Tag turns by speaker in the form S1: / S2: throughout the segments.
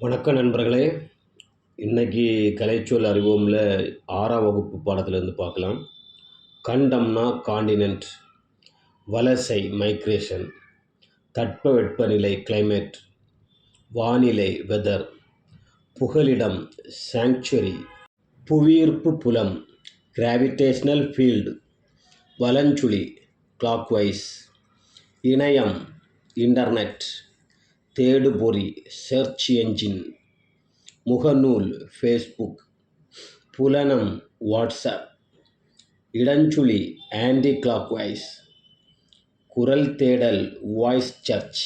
S1: வணக்கம் நண்பர்களே இன்னைக்கு கலைச்சொல் அறிவோமில் ஆறாம் வகுப்பு பாடத்திலேருந்து பார்க்கலாம். கண்டம்னா காண்டினென்ட் வலசை மைக்ரேஷன் தட்பவெப்பநிலை கிளைமேட் வானிலை வெதர் புகலிடம் சாங்சுவரி புவியீர்ப்பு புலம் கிராவிடேஷனல் ஃபீல்டு வலஞ்சுழி கிளாக்வைஸ் இணையம் இன்டர்நெட் தேடுபொறி சர்ச் என்ஜின் முகநூல் ஃபேஸ்புக் புலனம் வாட்ஸ்அப் இடஞ்சுழி ஆன்டி கிளாக் வாய்ஸ் குரல் தேடல் வாய்ஸ் சர்ச்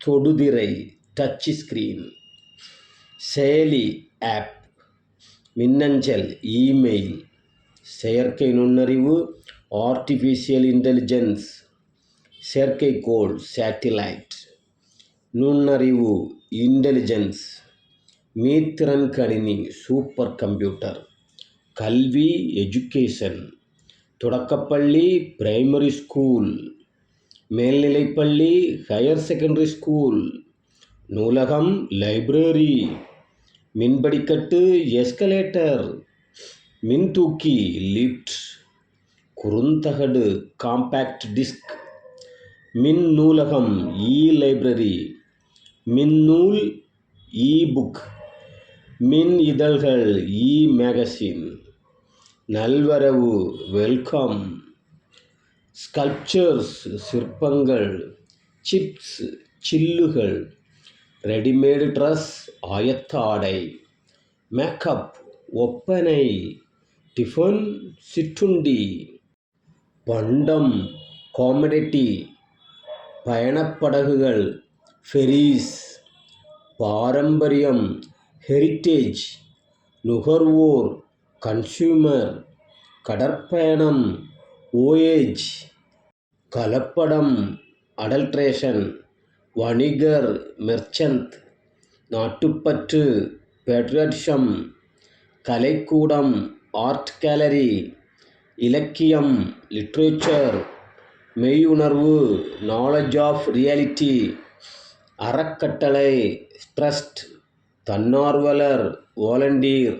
S1: தொடுதிரை டச் ஸ்க்ரீன் செயலி ஆப் மின்னஞ்சல் இமெயில் செயற்கை நுண்ணறிவு ஆர்டிஃபிஷியல் இன்டெலிஜென்ஸ் செயற்கைக்கோள் சேட்டிலைட் நுண்ணறிவு இன்டெலிஜென்ஸ் மீத்திறன் கணினி சூப்பர் கம்ப்யூட்டர் கல்வி எஜுகேஷன் தொடக்கப்பள்ளி பிரைமரி ஸ்கூல் மேல்நிலைப்பள்ளி ஹையர் செகண்டரி ஸ்கூல் நூலகம் லைப்ரரி மின்படிக்கட்டு எஸ்கலேட்டர் மின்தூக்கி லிஃப்ட் குறுந்தகடு காம்பேக்ட் டிஸ்க் மின் நூலகம் இ லைப்ரரி மின்னூல் இ புக் மின் இதழ்கள் இ மேகசின் நல்வரவு வெல்கம் ஸ்கல்ப்சர்ஸ் சிற்பங்கள் சிப்ஸ் சில்லுகள் ரெடிமேடு ட்ரெஸ் ஆயத்தாடை மேக்கப் ஒப்பனை டிஃபன் சிற்றுண்டி பண்டம் காமடிட்டி பயணப்படகுகள் ஃபெரீஸ் பாரம்பரியம் ஹெரிட்டேஜ் நுகர்வோர் கன்சியூமர் கடற்பயணம் ஓஏஜ் கலப்படம் அடல்ட்ரேஷன் வணிகர் மெர்ச்சன்ட் நாட்டுப்பற்று பேட்ரியட்டிசம் கலைக்கூடம் ஆர்ட் கேலரி இலக்கியம் லிட்ரேச்சர் மெய்யுணர்வு நாலேஜ் ஆஃப் ரியாலிட்டி அறக்கட்டளை ட்ரஸ்ட் தன்னார்வலர் வாலண்டியர்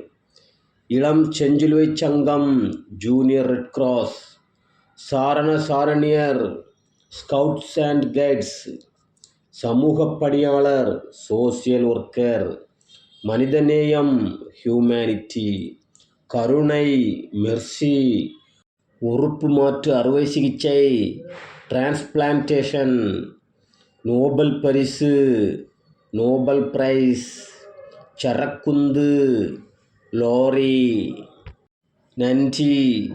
S1: இளம் செஞ்சிலுவைச் சங்கம் ஜூனியர் ரெட் கிராஸ் சாரண சாரணியர் ஸ்கவுட்ஸ் அண்ட் கைட்ஸ் சமூக பணியாளர் சோசியல் ஒர்க்கர் மனிதநேயம் ஹியூமனிட்டி கருணை மெர்சி உறுப்பு மாற்று அறுவை சிகிச்சை டிரான்ஸ்பிளான்டேஷன் நோபல் பரிசு நோபல் பிரைஸ் சரக்குந்து லோரி. நன்றி.